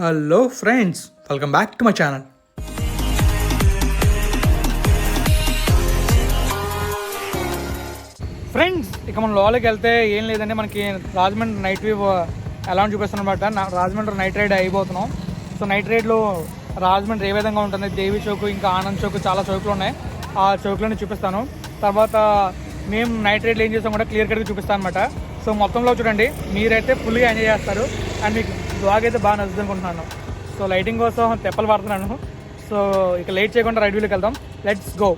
Hello friends welcome back to my channel. Friends ఇక మనం లోపలికి వెళ్తే ఏం లేదండి మనకి రాజమండ్రి నైట్ వ్యూ ఎలా అని చూపిస్తాను అనమాట రాజమండ్రి నైట్ రైడ్ అయిపోతున్నాం. సో నైట్ రైడ్లో రాజమండ్రి ఏ విధంగా ఉంటుంది దేవి చౌక్ ఇంకా ఆనంద్ చౌక్ చాలా చౌకులు ఉన్నాయి. ఆ చౌకులని చూపిస్తాను. తర్వాత మేము నైట్ రైడ్లో ఏం చేస్తాం కూడా క్లియర్ కట్గా చూపిస్తాను అనమాట సో మొత్తంలో చూడండి మీరైతే ఫుల్గా ఎంజాయ్ చేస్తారు. అండ్ మీకు బ్లాగ్ అయితే బాగా నచ్చుతుంది అనుకుంటున్నాను. సో లైటింగ్ కోసం తెప్పలు పడుతున్నాను సో ఇక లేట్ చేయకుండా రైడ్ వ్యూలోకి వెళ్దాం. లెట్స్ గో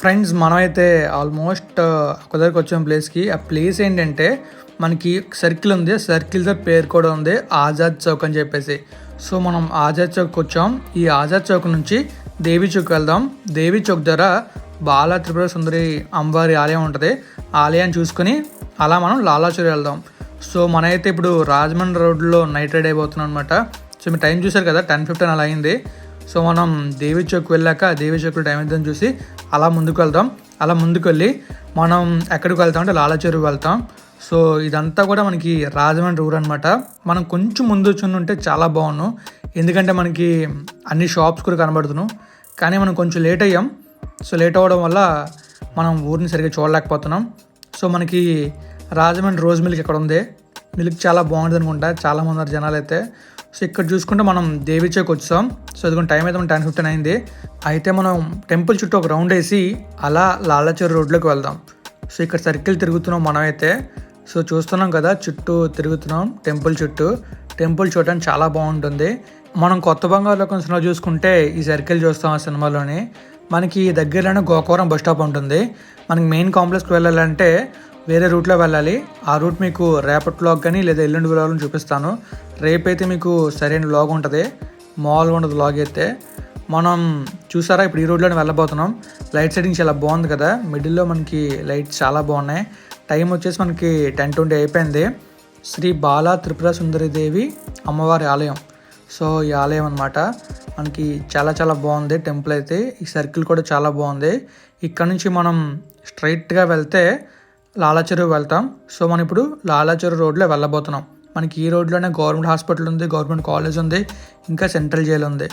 ఫ్రెండ్స్ మనమైతే ఆల్మోస్ట్ ఒక దగ్గరికి వచ్చాం ప్లేస్కి. ఆ ప్లేస్ ఏంటంటే మనకి సర్కిల్ ఉంది. సర్కిల్ దగ్గర పేరు కూడా ఉంది. ఆజాద్ చౌక్ అని చెప్పేసి. సో మనం ఆజాద్ చౌక్ వచ్చాం. ఈ ఆజాద్ చౌక్ నుంచి దేవి చౌక్ వెళ్దాం. దేవి చౌక్ దగ్గర బాలా త్రిపుర సుందరి అమ్మవారి ఆలయం ఉంటుంది. ఆలయాన్ని చూసుకొని అలా మనం లాలాచూరి వెళ్దాం. సో మనైతే ఇప్పుడు రాజమండ్రి రోడ్లో నైట్ రైడ్ అయిపోతున్నాం అనమాట సో మీరు టైం చూసారు కదా టెన్ ఫిఫ్టీన్ అలా అయింది. సో మనం దేవి చౌక్ వెళ్ళాక దేవి చౌక్లో టైం అయితే చూసి అలా ముందుకు వెళ్దాం. అలా ముందుకు వెళ్ళి మనం ఎక్కడికి వెళ్తాం అంటే లాలచెరువు వెళ్తాం. సో ఇదంతా కూడా మనకి రాజమండ్రి ఊరు అనమాట మనం కొంచెం ముందు వచ్చి ఉంటే చాలా బాగున్నాం ఎందుకంటే మనకి అన్ని షాప్స్ కూడా కనబడుతున్నాం కానీ మనం కొంచెం లేట్ అయ్యాం. సో లేట్ అవ్వడం వల్ల మనం ఊరిని సరిగ్గా చూడలేకపోతున్నాం. సో మనకి రాజమండ్రి రోజ్ మిల్క్ ఇక్కడ ఉంది? మిల్క్ చాలా బాగుంటుంది అనుకుంటా చాలా మంది జనాలు అయితే సో ఇక్కడ చూసుకుంటే మనం దేవి వచ్చాం. సో ఇదిగో టైం అయితే టెన్ ఫిఫ్టీన్ అయింది. అయితే మనం టెంపుల్ చుట్టూ ఒక రౌండ్ వేసి అలా లాలచేరు రోడ్లోకి వెళ్దాం. సో ఇక్కడ సర్కిల్ తిరుగుతున్నాం మనమైతే. సో చూస్తున్నాం కదా చుట్టూ తిరుగుతున్నాం టెంపుల్ చుట్టూ. టెంపుల్ చూడడానికి చాలా బాగుంటుంది. మనం కొత్త బంగారులో కొన్ని సినిమా చూసుకుంటే ఈ సర్కిల్ చూస్తాం ఆ సినిమాలోని. మనకి దగ్గరలోనే గోకవరం బస్ స్టాప్ ఉంటుంది. మనకి మెయిన్ కాంప్లెక్స్కి వెళ్ళాలంటే వేరే రూట్లో వెళ్ళాలి. ఆ రూట్ మీకు రేపటి వ్లాగ్ కానీ లేదా ఎల్లుండి వ్లాగ్ని చూపిస్తాను. రేపైతే మీకు సరైన వ్లాగ్ ఉంటుంది. మాల్ ఉండదు వ్లాగ్ అయితే. మనం చూసారా? ఇప్పుడు ఈ రోడ్లోనే వెళ్ళబోతున్నాం. లైట్ సెట్టింగ్ చాలా బాగుంది కదా. మిడిల్లో మనకి లైట్స్ చాలా బాగున్నాయి. టైం వచ్చేసి మనకి టెన్ ట్వంటీ అయిపోయింది. శ్రీ బాలా త్రిపుర సుందరిదేవి అమ్మవారి ఆలయం. సో ఈ ఆలయం అనమాట మనకి చాలా చాలా బాగుంది టెంపుల్ అయితే. ఈ సర్కిల్ కూడా చాలా బాగుంది. ఇక్కడ నుంచి మనం స్ట్రైట్గా వెళ్తే లాలాచెరువు వెళ్తాం. సో మనం ఇప్పుడు లాలాచెరువు రోడ్లో వెళ్ళబోతున్నాం. మనకి ఈ రోడ్లోనే గవర్నమెంట్ హాస్పిటల్ ఉంది గవర్నమెంట్ కాలేజ్ ఉంది ఇంకా సెంట్రల్ జైలు ఉంది.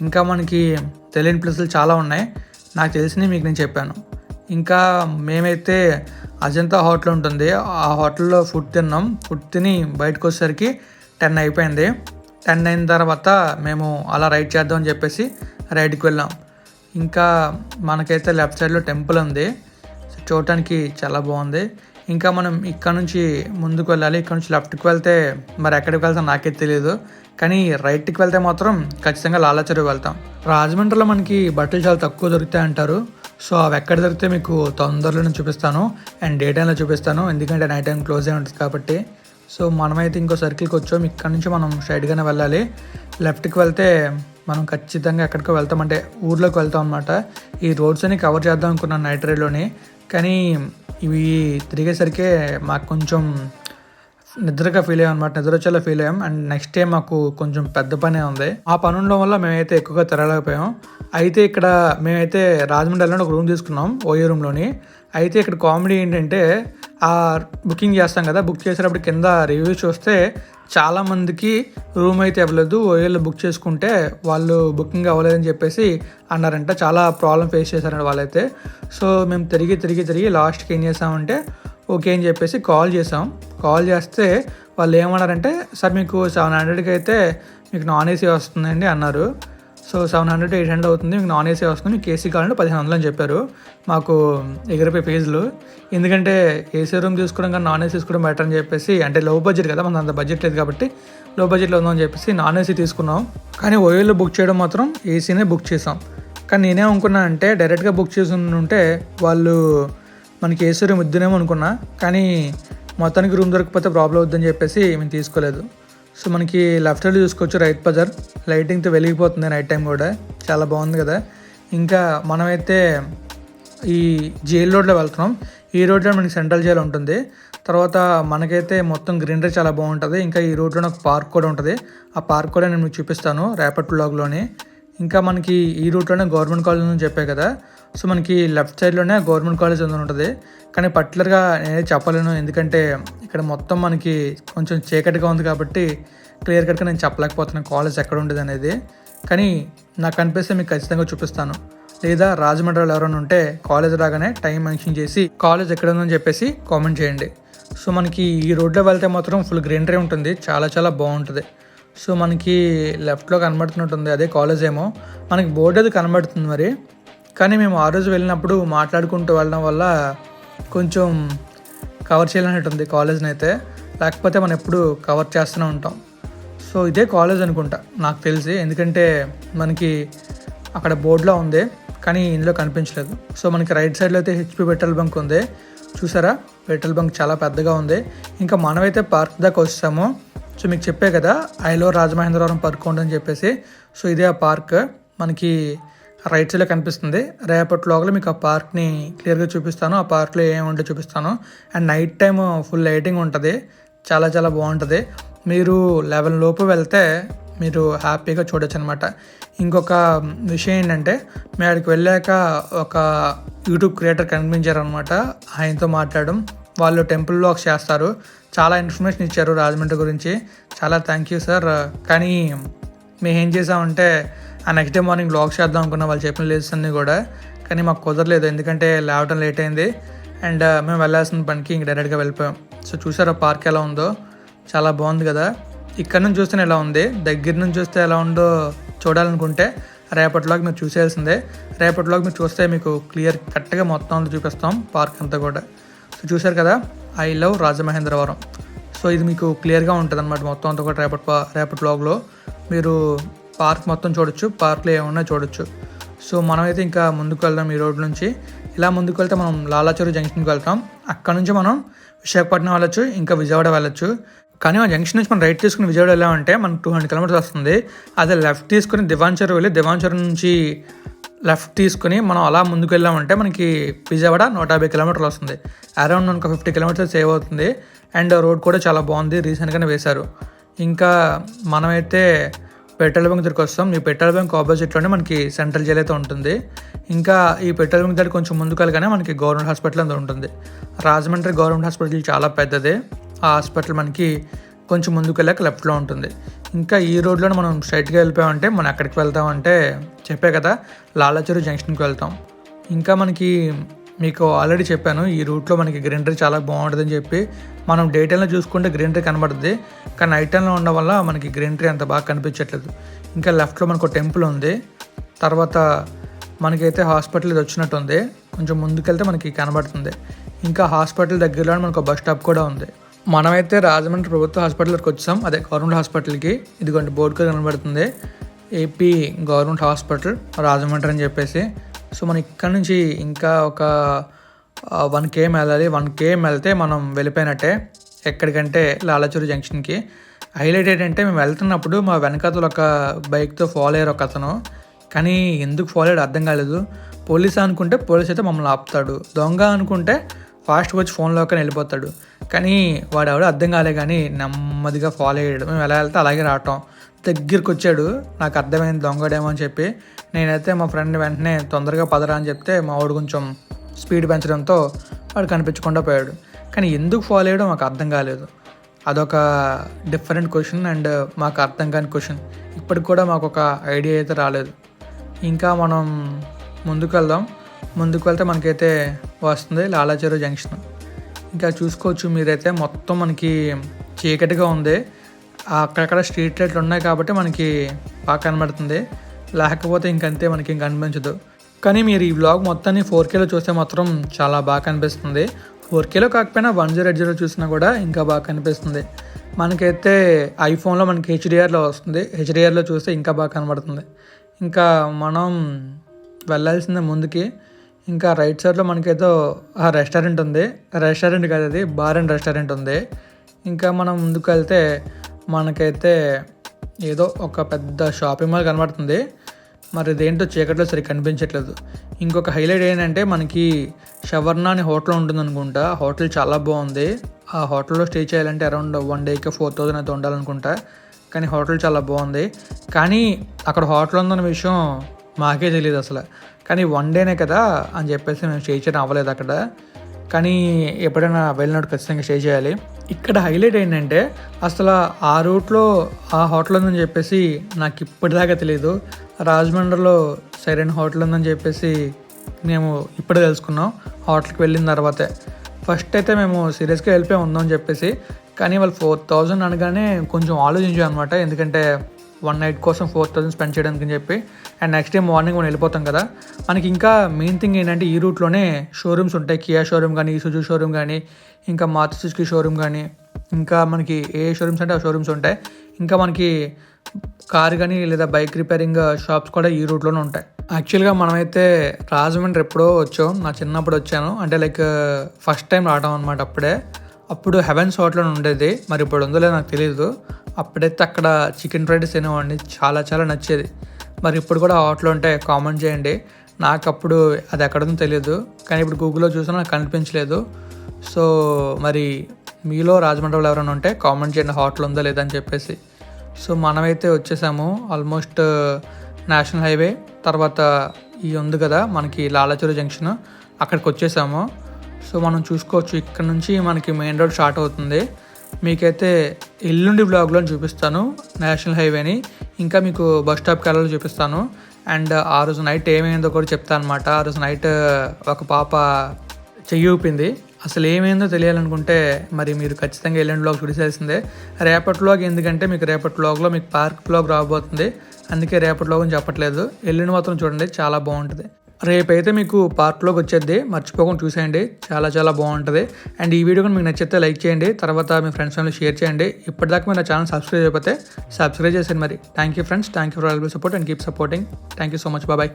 ఇంకా మనకి తెలియని ప్లేసులు చాలా ఉన్నాయి. నాకు తెలిసినవి మీకు నేను చెప్పాను. ఇంకా మేమైతే అజంతా హోటల్ ఉంటుంది. ఆ హోటల్లో ఫుడ్ తిన్నాం. ఫుడ్ తిని బయటకు వచ్చేసరికి టెన్ అయిపోయింది. టెన్ అయిన తర్వాత మేము అలా రైడ్ చేద్దాం అని చెప్పేసి రైడ్కి వెళ్ళాం. ఇంకా మనకైతే లెఫ్ట్ సైడ్లో టెంపుల్ ఉంది. చూడటానికి చాలా బాగుంది. ఇంకా మనం ఇక్కడ నుంచి ముందుకు వెళ్ళాలి. ఇక్కడ నుంచి లెఫ్ట్కి వెళ్తే మరి ఎక్కడికి వెళ్తాం నాకే తెలియదు కానీ రైట్కి వెళ్తే మాత్రం ఖచ్చితంగా లాలాచెరువు వెళ్తాం. రాజమండ్రిలో మనకి బట్టలు చాలా తక్కువ దొరుకుతాయి అంటారు. సో అవి ఎక్కడ దొరికితే మీకు తొందరలోనే చూపిస్తాను. అండ్ డే టైంలో చూపిస్తాను. ఎందుకంటే నైట్ టైం క్లోజ్ అయి ఉంటుంది కాబట్టి. సో మనమైతే ఇంకో సర్కిల్కి వచ్చాం. ఇక్కడ నుంచి మనం స్ట్రైట్గానే వెళ్ళాలి. లెఫ్ట్కి వెళ్తే మనం ఖచ్చితంగా ఎక్కడికో వెళ్తామంటే ఊర్లోకి వెళ్తాం అనమాట ఈ రోడ్స్ అని కవర్ చేద్దాం అనుకున్నాను నైట్ రైడ్లోని కానీ ఇవి తిరిగేసరికే మాకు కొంచెం నిద్రగా ఫీల్ అయ్యాం అనమాట నిద్ర వచ్చేలా ఫీల్ అయ్యాం. అండ్ నెక్స్ట్ డే మాకు కొంచెం పెద్ద పనే ఉంది. ఆ పని ఉండడం వల్ల మేమైతే ఎక్కువగా తిరగలేకపోయాం. అయితే ఇక్కడ మేమైతే రాజమండ్రిలో ఒక రూమ్ తీసుకున్నాం. ఓయో రూమ్లోని అయితే ఇక్కడ కామెడీ ఏంటంటే ఆ బుకింగ్ చేస్తాం కదా బుక్ చేసేటప్పుడు కింద రివ్యూ చూస్తే చాలామందికి రూమ్ అయితే ఇవ్వలేదు ఓయోలో బుక్ చేసుకుంటే వాళ్ళు బుకింగ్ అవ్వలేదని చెప్పేసి అన్నారంట. చాలా ప్రాబ్లం ఫేస్ చేశారంట వాళ్ళైతే. సో మేము తిరిగి తిరిగి తిరిగి లాస్ట్కి ఏం చేసామంటే ఓకే అని చెప్పేసి కాల్ చేసాం. కాల్ చేస్తే వాళ్ళు ఏమన్నారంటే సార్ మీకు సెవెన్ హండ్రెడ్కి అయితే మీకు నాన్ ఏసీ వస్తుందండి అన్నారు. So seven hundred eight hundred అవుతుంది. మీకు నాన్ ఏసీ వస్తుంది. మీకు ఏసీ కావాలంటే పదిహేను వందలు అని చెప్పారు. మాకు ఎగిరిపోయి ఫీజులు. ఎందుకంటే ఏసీ రూమ్ తీసుకోవడం కానీ నాన్ ఏసీ తీసుకోవడం బెటర్ అని చెప్పేసి అంటే లో బడ్జెట్ కదా మన అంత బడ్జెట్ లేదు కాబట్టి లో బడ్జెట్లో ఉందని చెప్పేసి నాన్ ఏసీ తీసుకున్నాం. కానీ ఓయోలో బుక్ చేయడం మాత్రం ఏసీనే బుక్ చేసాం కానీ నేనే అనుకున్నా అంటే డైరెక్ట్గా బుక్ చేసి ఉంటే వాళ్ళు మనకి ఏసీ రూమ్ ఇద్దునేమో అనుకున్నా. కానీ మొత్తానికి రూమ్ దొరకకపోతే ప్రాబ్లం అవుద్దని చెప్పేసి మేము తీసుకోలేదు. సో మనకి లెఫ్ట్ సైడ్ చూసుకోవచ్చు రైట్ బజార్ లైటింగ్తో వెలిగిపోతుంది నైట్ టైం కూడా. చాలా బాగుంది కదా. ఇంకా మనమైతే ఈ జైల్ రోడ్లో వెళ్తున్నాం. ఈ రోడ్లో మనకి సెంట్రల్ జైల్ ఉంటుంది. తర్వాత మనకైతే మొత్తం గ్రీనరీ చాలా బాగుంటుంది. ఇంకా ఈ రోడ్లో ఒక పార్క్ కూడా ఉంటుంది. ఆ పార్క్ కూడా నేను మీకు చూపిస్తాను రేపటి బ్లాగ్లోనే ఇంకా మనకి ఈ రూట్లోనే గవర్నమెంట్ కాలేజ్ అని చెప్పే కదా. సో మనకి లెఫ్ట్ సైడ్లోనే గవర్నమెంట్ కాలేజ్ ఉంది ఉంటుంది. కానీ పర్టికులర్గా నేనే చెప్పలేను. ఎందుకంటే ఇక్కడ మొత్తం మనకి కొంచెం చీకటిగా ఉంది కాబట్టి క్లియర్ కట్గా నేను చెప్పలేకపోతున్నాను కాలేజ్ ఎక్కడ ఉండేది అనేది. కానీ నాకు అనిపిస్తే మీకు ఖచ్చితంగా చూపిస్తాను. లేదా రాజమండ్రిలో ఎవరైనా ఉంటే కాలేజ్ రాగానే టైం మెన్షన్ చేసి కాలేజ్ ఎక్కడ ఉందని చెప్పేసి కామెంట్ చేయండి. సో మనకి ఈ రోడ్లో వెళ్తే మాత్రం ఫుల్ గ్రీనరీ ఉంటుంది. చాలా చాలా బాగుంటుంది. సో మనకి లెఫ్ట్లో కనబడుతున్నట్టుంది అదే కాలేజ్ ఏమో. మనకి బోర్డు అది కనబడుతుంది మరి. కానీ మేము ఆ రోజు వెళ్ళినప్పుడు మాట్లాడుకుంటూ వెళ్ళడం వల్ల కొంచెం కవర్ చేయాలన్నట్టుంది కాలేజ్ని అయితే లేకపోతే మనం ఎప్పుడు కవర్ చేస్తూనే ఉంటాం. సో ఇదే కాలేజ్ అనుకుంటా నాకు తెలిసి. ఎందుకంటే మనకి అక్కడ బోర్డులో ఉంది కానీ ఇందులో కనిపించలేదు. సో మనకి రైట్ సైడ్లో అయితే హెచ్పి పెట్రోల్ బంక్ ఉంది. చూసారా? పెట్రోల్ బంక్ చాలా పెద్దగా ఉంది. ఇంకా మనమైతే పార్క్ దాకా వస్తామో సో మీకు చెప్పే కదా ఐలో రాజమహేంద్రవరం పార్క్ ఉందని చెప్పేసి. సో ఇదే ఆ పార్క్. మనకి రైట్ సైడ్లో కనిపిస్తుంది. రేపటి లోపల మీకు ఆ పార్క్ని క్లియర్గా చూపిస్తాను. ఆ పార్క్లో ఏముంటో చూపిస్తాను. And night time full lighting ఉంటుంది. చాలా చాలా బాగుంటుంది. మీరు లెవెన్ లోపు వెళ్తే మీరు హ్యాపీగా చూడొచ్చు అనమాట ఇంకొక విషయం ఏంటంటే మేము అక్కడికి వెళ్ళాక ఒక యూట్యూబ్ క్రియేటర్ కనిపించారనమాట ఆయనతో మాట్లాడడం. వాళ్ళు టెంపుల్ బ్లాగ్స్ చేస్తారు. చాలా ఇన్ఫర్మేషన్ ఇచ్చారు రాజమండ్రి గురించి. చాలా థ్యాంక్ యూ సార్ కానీ మేము ఏం చేసామంటే ఆ నెక్స్ట్ డే మార్నింగ్ బ్లాగ్ చేద్దాం అనుకున్న వాళ్ళు చెప్పిన లేస్ అన్నీ కూడా కానీ మాకు కుదరలేదు. ఎందుకంటే లేవటం లేట్ అయింది. అండ్ uh, మేము వెళ్ళాల్సిన పనికి ఇంక డైరెక్ట్గా వెళ్ళిపోయాం. సో చూసారా పార్క్ ఎలా ఉందో? చాలా బాగుంది కదా. ఇక్కడ నుంచి చూస్తే ఎలా ఉంది? దగ్గర నుంచి చూస్తే ఎలా ఉందో చూడాలనుకుంటే రేపటిలోకి మీరు చూసేయాల్సిందే. రేపటిలోకి మీరు చూస్తే మీకు క్లియర్ కరెక్ట్గా మొత్తం అంతా చూపిస్తాం పార్క్ అంతా కూడా. సో చూశారు కదా? I love Rajamahendravaram. సో ఇది మీకు క్లియర్గా ఉంటుంది అనమాట మొత్తం అంతా కూడా రేపటి రేపటి బ్లాగ్లో మీరు పార్క్ మొత్తం చూడొచ్చు పార్క్లో ఏమన్నా చూడొచ్చు. సో మనమైతే ఇంకా ముందుకు వెళ్దాం ఈ రోడ్ నుంచి. ఇలా ముందుకు వెళ్తే మనం లాలాచూరు జంక్షన్కి వెళ్తాం. అక్కడ నుంచి మనం విశాఖపట్నం వెళ్ళొచ్చు ఇంకా విజయవాడ వెళ్ళొచ్చు. కానీ ఆ జంక్షన్ నుంచి మనం రైట్ తీసుకుని విజయవాడ వెళ్ళామంటే మనకు టూ హండ్రెడ్ కిలోమీటర్స్ వస్తుంది. అదే లెఫ్ట్ తీసుకుని దివాంచర్ వెళ్ళి దివాంచర్ నుంచి లెఫ్ట్ తీసుకుని మనం అలా ముందుకు వెళ్ళామంటే మనకి విజయవాడ నూట యాభై కిలోమీటర్లు వస్తుంది. అరౌండ్ మనకు ఫిఫ్టీ కిలోమీటర్స్ సేవ్ అవుతుంది. అండ్ రోడ్ కూడా చాలా బాగుంది. రీసెంట్గానే వేశారు. ఇంకా మనమైతే పెట్రోల్ బంక్ దగ్గరికి వస్తాం. ఈ పెట్రోల్ బంక్ ఆపోజిట్లోనే మనకి సెంట్రల్ జైల్ అయితే ఉంటుంది. ఇంకా ఈ పెట్రోల్ బంక్ దగ్గర కొంచెం ముందుకు వెళ్ళగానే మనకి గవర్నమెంట్ హాస్పిటల్ అంతా ఉంటుంది. రాజమండ్రి గవర్నమెంట్ హాస్పిటల్ చాలా పెద్దది. ఆ హాస్పిటల్ మనకి కొంచెం ముందుకు వెళ్ళాక లెఫ్ట్లో ఉంటుంది. ఇంకా ఈ రోడ్లో మనం స్ట్రైట్గా వెళ్ళిపోయామంటే మనం ఎక్కడికి వెళ్తామంటే చెప్పే కదా లాలాచెరు జంక్షన్కి వెళ్తాం. ఇంకా మనకి మీకు ఆల్రెడీ చెప్పాను ఈ రూట్లో మనకి గ్రీనరీ చాలా బాగుంటుందని చెప్పి మనం డే టైంలో చూసుకుంటే గ్రీనరీ కనబడుతుంది కానీ నైట్ టైంలో ఉండడం వల్ల మనకి గ్రీనరీ అంత బాగా కనిపించట్లేదు. ఇంకా లెఫ్ట్లో మనకు ఒక టెంపుల్ ఉంది తర్వాత మనకైతే హాస్పిటల్ ఇది వచ్చినట్టుంది కొంచెం ముందుకెళ్తే మనకి కనబడుతుంది. ఇంకా హాస్పిటల్ దగ్గరలో మనకు బస్ స్టాప్ కూడా ఉంది. మనమైతే రాజమండ్రి ప్రభుత్వ హాస్పిటల్కి వచ్చాం అదే గవర్నమెంట్ హాస్పిటల్కి. ఇదిగోండి బోర్డు కూడా కనబడుతుంది. ఏపీ గవర్నమెంట్ హాస్పిటల్ రాజమండ్రి అని చెప్పేసి. సో మనం ఇక్కడ నుంచి ఇంకా ఒక వన్ కేఎం వెళ్ళాలి వన్ కేఎం వెళ్తే మనం వెళ్ళిపోయినట్టే ఎక్కడికంటే లాలచూరు జంక్షన్కి. హైలైట్ ఏంటంటే మేము వెళ్తున్నప్పుడు మా వెనకతలు ఒక బైక్తో ఫాలో అయ్యారు ఒక అతను. కానీ ఎందుకు ఫాలో అయ్యాడు అర్థం కాలేదు. పోలీస్ అనుకుంటే పోలీస్ అయితే మమ్మల్ని ఆపుతాడు. దొంగ అనుకుంటే ఫాస్ట్గా వచ్చి ఫోన్లోకి వెళ్ళిపోతాడు. కానీ వాడు ఎవడో అర్థం కాలే కానీ నెమ్మదిగా ఫాలో అయ్యాడు. మేము ఎలా వెళ్తే అలాగే రావటం. దగ్గరికి వచ్చాడు నాకు అర్థమైంది దొంగడేమో అని చెప్పి. నేనైతే మా ఫ్రెండ్ వెంటనే తొందరగా పదరా అని చెప్తే మా వాడు కొంచెం స్పీడ్ పెంచడంతో వాడు కనిపించకుండా పోయాడు. కానీ ఎందుకు ఫాలో అయ్యడం మాకు అర్థం కాలేదు. అదొక డిఫరెంట్ క్వశ్చన్ అండ్ మాకు అర్థం కాని క్వశ్చన్. ఇప్పటికి కూడా మాకు ఒక ఐడియా అయితే రాలేదు. ఇంకా మనం ముందుకు వెళ్దాం. ముందుకు వెళ్తే మనకైతే వస్తుంది లాలాచెరు జంక్షన్. ఇంకా చూసుకోవచ్చు మీరైతే. మొత్తం మనకి చీకటిగా ఉంది. అక్కడక్కడ స్ట్రీట్ లైట్లు ఉన్నాయి కాబట్టి మనకి బాగా కనబడుతుంది. లేకపోతే ఇంకంతే మనకి ఇంక కనిపించదు కానీ మీరు ఈ బ్లాగ్ మొత్తాన్ని ఫోర్ కేలో చూస్తే మాత్రం చాలా బాగా కనిపిస్తుంది. ఫోర్ కేలో కాకపోయినా వన్ జీరో ఎయిట్ జీరో చూసినా కూడా ఇంకా బాగా కనిపిస్తుంది. మనకైతే ఐఫోన్లో మనకి హెచ్డిఆర్లో వస్తుంది. హెచ్డిఆర్లో చూస్తే ఇంకా బాగా కనబడుతుంది. ఇంకా మనం వెళ్ళాల్సిందే ముందుకి. ఇంకా రైట్ సైడ్లో మనకైతే ఆ రెస్టారెంట్ ఉంది. రెస్టారెంట్ కాదు అది బార్ అండ్ రెస్టారెంట్ ఉంది. ఇంకా మనం ముందుకు వెళ్తే మనకైతే ఏదో ఒక పెద్ద షాపింగ్ మాల్ కనబడుతుంది. మరి ఇదేంటో చీకట్లో సరిగ్గా కనిపించట్లేదు. ఇంకొక హైలైట్ ఏంటంటే మనకి షవర్నా అని హోటల్ ఉంటుంది అనుకుంటా. హోటల్ చాలా బాగుంది. ఆ హోటల్లో స్టే చేయాలంటే అరౌండ్ వన్ డేకి ఫోర్ థౌజండ్ అయితే ఉండాలనుకుంటా. కానీ హోటల్ చాలా బాగుంది. కానీ అక్కడ హోటల్ ఉందన్న విషయం మాకే తెలియదు అసలు. కానీ వన్ డేనే కదా అని చెప్పేసి మేము స్టే చేయడం అవ్వలేదు అక్కడ. కానీ ఎప్పుడైనా వెళ్ళినట్టు ఖచ్చితంగా స్టే చేయాలి. ఇక్కడ హైలైట్ ఏంటంటే అసలు ఆ రూట్లో ఆ హోటల్ ఉందని చెప్పేసి నాకు ఇప్పటిదాకా తెలియదు రాజమండ్రిలో సరైన హోటల్ ఉందని చెప్పేసి మేము ఇప్పుడే తెలుసుకున్నాం హోటల్కి వెళ్ళిన తర్వాతే. ఫస్ట్ అయితే మేము సీరియస్గా వెళ్ళిపోయి ఉందాం అని చెప్పేసి. కానీ వాళ్ళు ఫోర్ థౌజండ్ అనగానే కొంచెం ఆలోచించాం అనమాట ఎందుకంటే వన్ నైట్ కోసం ఫోర్ థౌసండ్ స్పెండ్ చేయడానికి అని చెప్పి అండ్ నెక్స్ట్ డే మార్నింగ్ మనం వెళ్ళిపోతాం కదా. మనకి ఇంకా మెయిన్ థింగ్ ఏంటంటే ఈ రూట్లోనే షోరూమ్స్ ఉంటాయి. కియా షోరూమ్ కానీ సుజు షోరూమ్ కానీ ఇంకా మారుతి సుజుకి షోరూమ్ కానీ ఇంకా మనకి ఏ షోరూమ్స్ అంటే ఆ షోరూమ్స్ ఉంటాయి. ఇంకా మనకి కార్ కానీ లేదా బైక్ రిపేరింగ్ షాప్స్ కూడా ఈ రూట్లోనే ఉంటాయి. యాక్చువల్గా మనమైతే రాజమండ్రి ఎప్పుడో వచ్చాం. నా చిన్నప్పుడు వచ్చాను. అంటే లైక్ ఫస్ట్ టైం రావడం అనమాట అప్పుడే. అప్పుడు హెవెన్స్ హోటల్ ఉండేది. మరి ఇప్పుడు ఉందో లేదో నాకు తెలియదు అప్పుడైతే అక్కడ చికెన్ ఫ్రైడ్ రైస్ తినేవాడిని. చాలా చాలా నచ్చేది. మరి ఇప్పుడు కూడా హోటల్ ఉంటే కామెంట్ చేయండి. నాకు అప్పుడు అది ఎక్కడుందో తెలియదు కానీ ఇప్పుడు గూగుల్లో చూసినా నాకు కనిపించలేదు. సో మరి మీలో రాజమండ్రిలో ఎవరైనా ఉంటే కామెంట్ చేయండి హోటల్ ఉందో లేదా అని చెప్పేసి. సో మనమైతే వచ్చేసాము. Almost uh, national highway. తర్వాత ఈ ఉంది కదా మనకి లాలచూరు జంక్షన్. అక్కడికి వచ్చేసాము. సో మనం చూసుకోవచ్చు ఇక్కడ నుంచి మనకి మెయిన్ రోడ్ స్టార్ట్ అవుతుంది. మీకైతే ఎల్లుండి బ్లాగ్లో చూపిస్తాను నేషనల్ హైవేని ఇంకా మీకు బస్ స్టాప్కి వెళ్ళాలో చూపిస్తాను. అండ్ ఆ రోజు నైట్ ఏమైందో కూడా చెప్తాను అనమాట ఆ రోజు నైట్ ఒక పాప చెయ్యి ఊపింది. అసలు ఏమైందో తెలియాలనుకుంటే మరి మీరు ఖచ్చితంగా ఎల్లుండి బ్లాగ్ చూసేసిందే రేపటి బ్లాగ్ ఎందుకంటే మీకు రేపటి బ్లాగ్లో మీకు పార్క్ బ్లాగ్ రాబోతుంది. అందుకే రేపటి బ్లాగ్ అని చెప్పట్లేదు. ఎల్లుండి మాత్రం చూడండి చాలా బాగుంటుంది. రేపైతే మీకు పార్క్లోకి వచ్చేది మర్చిపోకుండా చూసేయండి. చాలా చాలా బాగుంటుంది. అండ్ ఈ వీడియో మీకు నచ్చితే లైక్ చేయండి. తర్వాత మీ ఫ్రెండ్స్ ఫ్యామిలీ షేర్ చేయండి. ఇప్పటిదాకా మీరు నా ఛానల్ సబ్స్క్రైబ్ చేయకపోతే సబ్స్క్రైబ్ చేసేయండి మరి. Thank you friends thank you for all support and keep supporting thank you so much bye